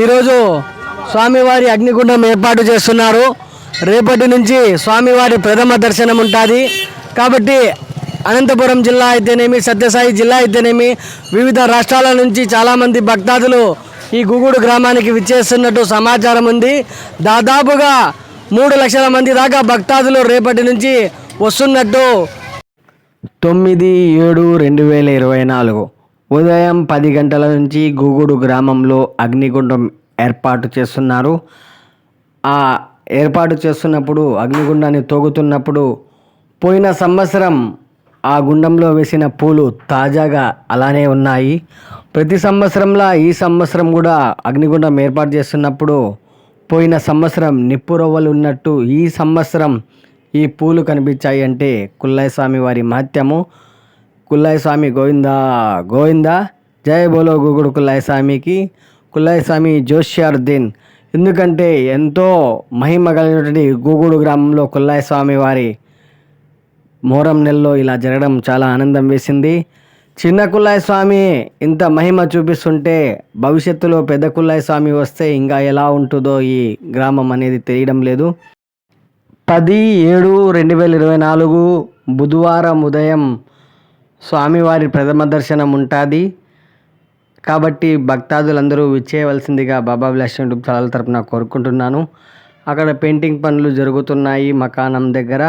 ఈరోజు స్వామివారి అగ్నిగుండం ఏర్పాటు చేస్తున్నారు. రేపటి నుంచి స్వామివారి ప్రథమ దర్శనం ఉంటుంది. కాబట్టి అనంతపురం జిల్లా అయితేనేమి సత్యసాయి జిల్లా అయితేనేమి వివిధ రాష్ట్రాల నుంచి చాలామంది భక్తాదులు ఈ గుగుడు గ్రామానికి విచ్చేస్తున్నట్టు సమాచారం ఉంది. దాదాపుగా మూడు లక్షల మంది దాకా భక్తాదులు రేపటి నుంచి వస్తున్నట్టు. తొమ్మిది ఏడు రెండు వేల ఇరవై నాలుగు. ఉదయం పది గంటల నుంచి గూగుడు గ్రామంలో అగ్నిగుండం ఏర్పాటు చేస్తున్నారు. ఆ ఏర్పాటు చేస్తున్నప్పుడు అగ్నిగుండాన్ని తోగుతున్నప్పుడు పోయిన సంవత్సరం ఆ గుండంలో వేసిన పూలు తాజాగా అలానే ఉన్నాయి. ప్రతి సంవత్సరంలా ఈ సంవత్సరం కూడా అగ్నిగుండం ఏర్పాటు చేస్తున్నప్పుడు పోయిన సంవత్సరం నిప్పు రవ్వలు ఉన్నట్టు ఈ సంవత్సరం ఈ పూలు కనిపించాయి అంటే కుల్లయ్య స్వామి వారి మహత్యము. కుల్లయ్య స్వామి గోవిందా గోవిందా. జయ బోలో గుగుడు కుల్లయ్య స్వామికి. కుల్లయ్య స్వామి జోష్యారుద్దీన్. ఎందుకంటే ఎంతో మహిమ కలిగినటువంటి గూగుడు గ్రామంలో కుల్లయ్య స్వామి వారి మోరం నెలలో ఇలా జరగడం చాలా ఆనందం వేసింది. చిన్న కుల్లాయ స్వామి ఇంత మహిమ చూపిస్తుంటే భవిష్యత్తులో పెద్ద కుల్లాయ స్వామి వస్తే ఇంకా ఎలా ఉంటుందో ఈ గ్రామం అనేది తెలియడం లేదు. పది ఏడు రెండు వేల ఇరవై నాలుగు బుధవారం ఉదయం స్వామివారి ప్రథమ దర్శనం ఉంటుంది. కాబట్టి భక్తాదులందరూ విచ్చేయవలసిందిగా బాబా బ్లాస్ యూట్యూబ్ ఛానల్ తరపున కోరుకుంటున్నాను. అక్కడ పెయింటింగ్ పనులు జరుగుతున్నాయి మకానం దగ్గర.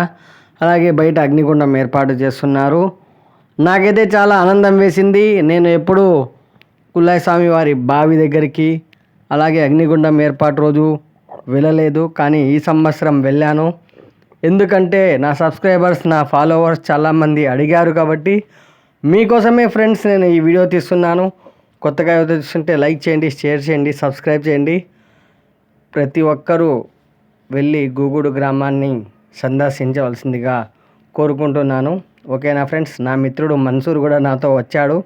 అలాగే బయట అగ్నిగుండం ఏర్పాటు చేస్తున్నారు. నాకైతే చాలా ఆనందం వేసింది. నేను ఎప్పుడు కుల్లాయి స్వామి వారి బావి దగ్గరికి అలాగే అగ్నిగుండం ఏర్పాటు రోజు వెళ్ళలేదు. కానీ ఈ సంవత్సరం వెళ్ళాను. ఎందుకంటే నా సబ్స్క్రైబర్స్ నా ఫాలోవర్స్ చాలామంది అడిగారు కాబట్టి మీకోసమే ఫ్రెండ్స్ నేను ఈ వీడియో తీస్తున్నాను. కొత్తగా ఏదో చూస్తుంటే లైక్ చేయండి షేర్ చేయండి సబ్స్క్రైబ్ చేయండి. ప్రతి ఒక్కరూ వెళ్ళి గూగుడు గ్రామాన్ని సందర్శించవలసిందిగా కోరుకుంటున్నాను. ఓకేనా ఫ్రెండ్స్? నా మిత్రుడు మన్సూర్ కూడా నాతో వచ్చాడు.